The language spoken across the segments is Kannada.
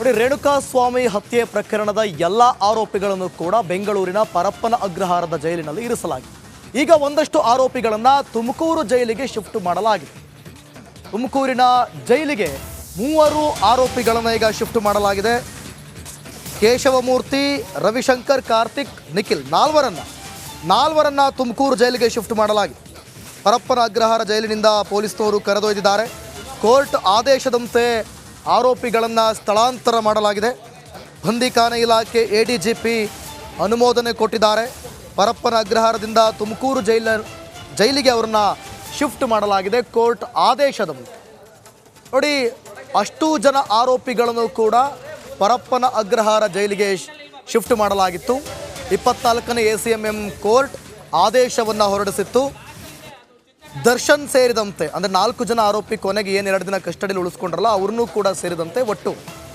ನೋಡಿ ರೇಣುಕಾ ಸ್ವಾಮಿ ಹತ್ಯೆ ಪ್ರಕರಣದ ಎಲ್ಲ ಆರೋಪಿಗಳನ್ನು ಕೂಡ ಬೆಂಗಳೂರಿನ ಪರಪ್ಪನ ಅಗ್ರಹಾರದ ಜೈಲಿನಲ್ಲಿ ಇರಿಸಲಾಗಿದೆ. ಈಗ ಒಂದಷ್ಟು ಆರೋಪಿಗಳನ್ನ ತುಮಕೂರು ಜೈಲಿಗೆ ಶಿಫ್ಟ್ ಮಾಡಲಾಗಿದೆ. ತುಮಕೂರಿನ ಜೈಲಿಗೆ ಮೂವರು ಆರೋಪಿಗಳನ್ನು ಈಗ ಶಿಫ್ಟ್ ಮಾಡಲಾಗಿದೆ. ಕೇಶವಮೂರ್ತಿ, ರವಿಶಂಕರ್, ಕಾರ್ತಿಕ್, ನಿಖಿಲ್ ನಾಲ್ವರನ್ನ ನಾಲ್ವರನ್ನ ತುಮಕೂರು ಜೈಲಿಗೆ ಶಿಫ್ಟ್ ಮಾಡಲಾಗಿದೆ. ಪರಪ್ಪನ ಅಗ್ರಹಾರ ಜೈಲಿನಿಂದ ಪೊಲೀಸ್ನವರು ಕರೆದೊಯ್ದಿದ್ದಾರೆ. ಕೋರ್ಟ್ ಆದೇಶದಂತೆ ಆರೋಪಿಗಳನ್ನು ಸ್ಥಳಾಂತರ ಮಾಡಲಾಗಿದೆ. ಬಂದಿಖಾನೆ ಇಲಾಖೆ ಎ ಡಿ ಜಿ ಪಿ ಅನುಮೋದನೆ ಕೊಟ್ಟಿದ್ದಾರೆ. ಪರಪ್ಪನ ಅಗ್ರಹಾರದಿಂದ ತುಮಕೂರು ಜೈಲ, ಜೈಲಿಗೆ ಅವರನ್ನು ಶಿಫ್ಟ್ ಮಾಡಲಾಗಿದೆ. ಕೋರ್ಟ್ ಆದೇಶದಂತೆ ನೋಡಿ, ಅಷ್ಟು ಜನ ಆರೋಪಿಗಳನ್ನು ಕೂಡ ಪರಪ್ಪನ ಅಗ್ರಹಾರ ಜೈಲಿಗೆ ಶಿಫ್ಟ್ ಮಾಡಲಾಗಿತ್ತು. ಇಪ್ಪತ್ನಾಲ್ಕನೇ A C M M court ಆದೇಶವನ್ನು ಹೊರಡಿಸಿತ್ತು. ದರ್ಶನ್ ಸೇರಿದಂತೆ, ಅಂದರೆ ನಾಲ್ಕು ಜನ ಆರೋಪಿ ಕೊನೆಗೆ ಏನು ಎರಡು ದಿನ ಕಸ್ಟಡಿಯಲ್ಲಿ ಉಳಿಸ್ಕೊಂಡ್ರಲ್ಲ, ಅವ್ರನ್ನೂ ಕೂಡ ಸೇರಿದಂತೆ ಒಟ್ಟು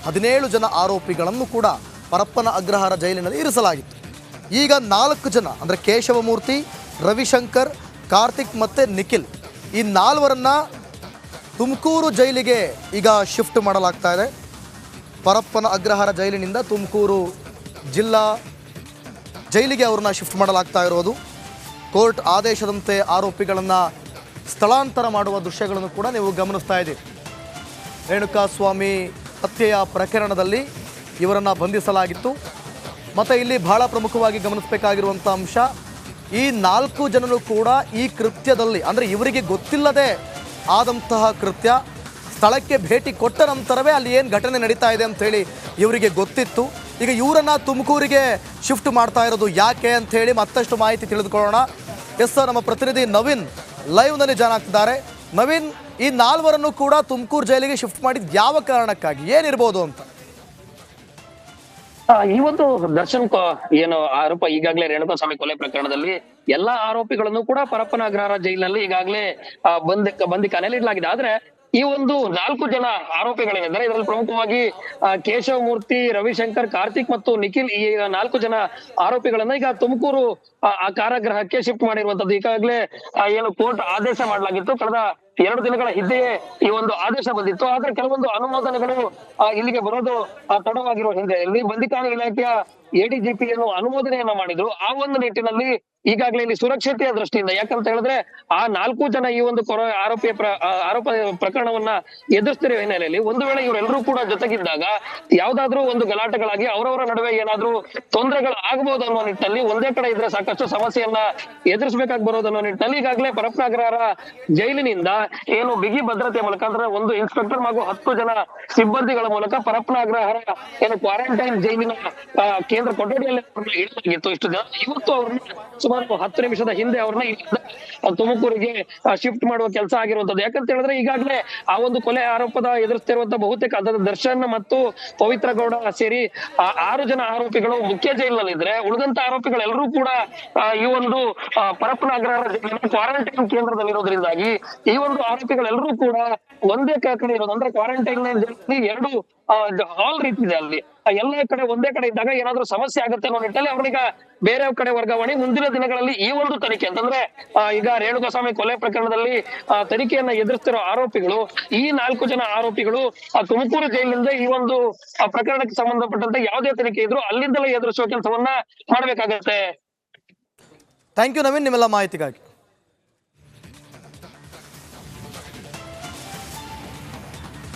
ಹದಿನೇಳು ಜನ ಆರೋಪಿಗಳನ್ನು ಕೂಡ ಪರಪ್ಪನ ಅಗ್ರಹಾರ ಜೈಲಿನಲ್ಲಿ ಇರಿಸಲಾಗಿತ್ತು. ಈಗ ನಾಲ್ಕು ಜನ, ಅಂದರೆ ಕೇಶವಮೂರ್ತಿ, ರವಿಶಂಕರ್, ಕಾರ್ತಿಕ್ ಮತ್ತು ನಿಖಿಲ್, ಈ ನಾಲ್ವರನ್ನ ತುಮಕೂರು ಜೈಲಿಗೆ ಈಗ ಶಿಫ್ಟ್ ಮಾಡಲಾಗ್ತಾ ಇದೆ. ಪರಪ್ಪನ ಅಗ್ರಹಾರ ಜೈಲಿನಿಂದ ತುಮಕೂರು ಜಿಲ್ಲಾ ಜೈಲಿಗೆ ಅವ್ರನ್ನ ಶಿಫ್ಟ್ ಮಾಡಲಾಗ್ತಾ ಇರೋದು. ಕೋರ್ಟ್ ಆದೇಶದಂತೆ ಆರೋಪಿಗಳನ್ನು ಸ್ಥಳಾಂತರ ಮಾಡುವ ದೃಶ್ಯಗಳನ್ನು ಕೂಡ ನೀವು ಗಮನಿಸ್ತಾ ಇದ್ದೀರಿ. ರೇಣುಕಾಸ್ವಾಮಿ ಹತ್ಯೆಯ ಪ್ರಕರಣದಲ್ಲಿ ಇವರನ್ನು ಬಂಧಿಸಲಾಗಿತ್ತು. ಮತ್ತು ಇಲ್ಲಿ ಬಹಳ ಪ್ರಮುಖವಾಗಿ ಗಮನಿಸಬೇಕಾಗಿರುವಂಥ ಅಂಶ, ಈ ನಾಲ್ಕು ಜನರು ಕೂಡ ಈ ಕೃತ್ಯದಲ್ಲಿ, ಅಂದರೆ ಇವರಿಗೆ ಗೊತ್ತಿಲ್ಲದೆ ಆದಂತಹ ಕೃತ್ಯ, ಸ್ಥಳಕ್ಕೆ ಭೇಟಿ ಕೊಟ್ಟ ನಂತರವೇ ಅಲ್ಲಿ ಏನು ಘಟನೆ ನಡೀತಾ ಇದೆ ಅಂಥೇಳಿ ಇವರಿಗೆ ಗೊತ್ತಿತ್ತು. ಈಗ ಇವರನ್ನು ತುಮಕೂರಿಗೆ ಶಿಫ್ಟ್ ಮಾಡ್ತಾ ಇರೋದು ಯಾಕೆ ಅಂಥೇಳಿ ಮತ್ತಷ್ಟು ಮಾಹಿತಿ ತಿಳಿದುಕೊಳ್ಳೋಣ. ಎಸ್ ಸರ್, ನಮ್ಮ ಪ್ರತಿನಿಧಿ ನವೀನ್ ಲೈವ್ನಲ್ಲಿ ಜಾಯ್ನ್ ಆಗ್ತಿದ್ದಾರೆ. ನವೀನ್, ಈ ನಾಲ್ವರನ್ನು ಕೂಡ ತುಮಕೂರು ಜೈಲಿಗೆ ಶಿಫ್ಟ್ ಮಾಡಿದ ಯಾವ ಕಾರಣಕ್ಕಾಗಿ? ಏನಿರ್ಬೋದು ಅಂತ? ಈ ಒಂದು ದರ್ಶನ್ ಏನು ಆರೋಪ ಈಗಾಗಲೇ ರೇಣುಕಾಸ್ವಾಮಿ ಕೊಲೆ ಪ್ರಕರಣದಲ್ಲಿ ಎಲ್ಲಾ ಆರೋಪಿಗಳನ್ನು ಕೂಡ ಪರಪ್ಪನ ಅಗ್ರಹಾರ ಜೈಲಿನಲ್ಲಿ ಈಗಾಗಲೇ ಬಂದ್ ಬಂದಿ ಬಂದಿಖಾನೆಯಲ್ಲಿ ಇಡಲಾಗಿದೆ ಆದ್ರೆ ಈ ಒಂದು ನಾಲ್ಕು ಜನ ಆರೋಪಿಗಳೇನೆಂದರೆ ಇದರಲ್ಲಿ ಪ್ರಮುಖವಾಗಿ ಕೇಶವ ಮೂರ್ತಿ ರವಿಶಂಕರ್ ಕಾರ್ತಿಕ್ ಮತ್ತು ನಿಖಿಲ್ ಈ ನಾಲ್ಕು ಜನ ಆರೋಪಿಗಳನ್ನ ಈಗ ತುಮಕೂರು ಆ, ಕಾರಾಗೃಹಕ್ಕೆ ಶಿಫ್ಟ್ ಮಾಡಿರುವಂತದ್ದು. ಈಗಾಗಲೇ ಏನು ಕೋರ್ಟ್ ಆದೇಶ ಮಾಡಲಾಗಿತ್ತು. ಕಳೆದ ಎರಡು ದಿನಗಳ ಹಿಂದೆಯೇ ಈ ಒಂದು ಆದೇಶ ಬಂದಿತ್ತು. ಆದ್ರೆ ಕೆಲವೊಂದು ಅನುಮೋದನೆಗಳು ಇಲ್ಲಿಗೆ ಬರೋದು ತಡವಾಗಿರುವ ಹಿನ್ನೆಲೆಯಲ್ಲಿ ಬಂದಿಖಾನೆ ಇಲಾಖೆಯ ಎಡಿಜಿಪಿಯನ್ನು ಅನುಮೋದನೆಯನ್ನ ಮಾಡಿದ್ರು. ಆ ಒಂದು ನಿಟ್ಟಿನಲ್ಲಿ ಈಗಾಗಲೇ ಇಲ್ಲಿ ಸುರಕ್ಷತೆಯ ದೃಷ್ಟಿಯಿಂದ ಯಾಕಂತ ಹೇಳಿದ್ರೆ ಆ ನಾಲ್ಕು ಜನ ಈ ಒಂದು ಕೊರ ಆರೋಪಿಯ ಆರೋಪ ಪ್ರಕರಣವನ್ನ ಎದುರಿಸ್ತಿರುವ ಹಿನ್ನೆಲೆಯಲ್ಲಿ ಒಂದು ವೇಳೆ ಇವರೆಲ್ಲರೂ ಕೂಡ ಜೊತೆಗಿದ್ದಾಗ ಯಾವ್ದಾದ್ರೂ ಒಂದು ಗಲಾಟೆಗಳಾಗಿ ಅವರವರ ನಡುವೆ ಏನಾದ್ರೂ ತೊಂದರೆಗಳು ಆಗಬಹುದು ಅನ್ನೋ ನಿಟ್ಟಿನಲ್ಲಿ ಒಂದೇ ಕಡೆ ಇದ್ರೆ ಸಾಕಷ್ಟು ಸಮಸ್ಯೆಯನ್ನ ಎದುರಿಸಬೇಕಾಗಿ ಬರೋದು ಅನ್ನೋ ನಿಟ್ಟಿನಲ್ಲಿ ಈಗಾಗಲೇ ಪರಪ್ಪನಗರ ಜೈಲಿನಿಂದ ಏನು ಬಿಗಿ ಭದ್ರತೆ ಮೂಲಕ ಅಂದ್ರೆ ಒಂದು ಇನ್ಸ್ಪೆಕ್ಟರ್ ಹಾಗೂ ಹತ್ತು ಜನ ಸಿಬ್ಬಂದಿಗಳ ಮೂಲಕ ಪರಪ್ಪನಗ್ರಹರ ಏನು ಕ್ವಾರಂಟೈನ್ ಜೈಲಿನ ಕೇಂದ್ರ ಕೊಠಡಿಯಲ್ಲಿ ಇಡಲಾಗಿತ್ತು ಇಷ್ಟು ದಿನ. ಇವತ್ತು ಅವ್ರನ್ನ ಸುಮಾರು ಹತ್ತು ನಿಮಿಷದ ಹಿಂದೆ ಅವ್ರನ್ನ ತುಮಕೂರಿಗೆ ಶಿಫ್ಟ್ ಮಾಡುವ ಕೆಲಸ ಆಗಿರುವಂತದ್ದು ಯಾಕಂತ ಹೇಳಿದ್ರೆ ಈಗಾಗಲೇ ಆ ಒಂದು ಕೊಲೆ ಆರೋಪದ ಎದುರಿಸ್ತಿರುವಂತ ಬಹುತೇಕ ಅದರ ದರ್ಶನ್ ಮತ್ತು ಪವಿತ್ರ ಗೌಡ ಸೇರಿ ಆರು ಜನ ಆರೋಪಿಗಳು ಮುಖ್ಯ ಜೈಲಿನಲ್ಲಿದ್ರೆ ಉಳಿದಂತ ಆರೋಪಿಗಳೆಲ್ಲರೂ ಕೂಡ ಈ ಒಂದು ಪರಪ್ಪನ ಅಗ್ರಹಾರ ಜೈಲಿನ ಕ್ವಾರಂಟೈನ್ ಕೇಂದ್ರದಲ್ಲಿರೋದ್ರಿಂದಾಗಿ ಈ ಒಂದು ಆರೋಪಿಗಳೆಲ್ಲರೂ ಕೂಡ ಒಂದೇ ಕಡೆ ಇರೋದು. ಅಂದ್ರೆ ಕ್ವಾರಂಟೈನ್ ಎರಡು ಹಾಲ್ ರೀತಿ ಇದೆ ಅಲ್ಲಿ. ಎಲ್ಲ ಕಡೆ ಒಂದೇ ಕಡೆ ಇದ್ದಾಗ ಏನಾದ್ರೂ ಸಮಸ್ಯೆ ಆಗುತ್ತೆ ಅನ್ನೋ ನಿಟ್ಟಲ್ಲಿ ಅವ್ರನ್ನೀಗ ಬೇರೆ ಕಡೆ ವರ್ಗಾವಣೆ ಮುಂದಿನ ದಿನಗಳಲ್ಲಿ ಈ ಒಂದು ತನಿಖೆ. ಅಂತಂದ್ರೆ ಈಗ ರೇಣುಕಾಸ್ವಾಮಿ ಕೊಲೆ ಪ್ರಕರಣದಲ್ಲಿ ತನಿಖೆಯನ್ನ ಎದುರಿಸ್ತಿರೋ ಆರೋಪಿಗಳು, ಈ ನಾಲ್ಕು ಜನ ಆರೋಪಿಗಳು, ಆ, ತುಮಕೂರು ಜೈಲಿನಿಂದ ಈ ಒಂದು ಪ್ರಕರಣಕ್ಕೆ ಸಂಬಂಧಪಟ್ಟಂತೆ ಯಾವುದೇ ತನಿಖೆ ಇದ್ರು ಅಲ್ಲಿಂದಲೇ ಎದುರಿಸುವ ಕೆಲಸವನ್ನ ಮಾಡ್ಬೇಕಾಗತ್ತೆ. ಥ್ಯಾಂಕ್ ಯು ನವೀನ್ ನಿಮ್ಮೆಲ್ಲ ಮಾಹಿತಿಗಾಗಿ.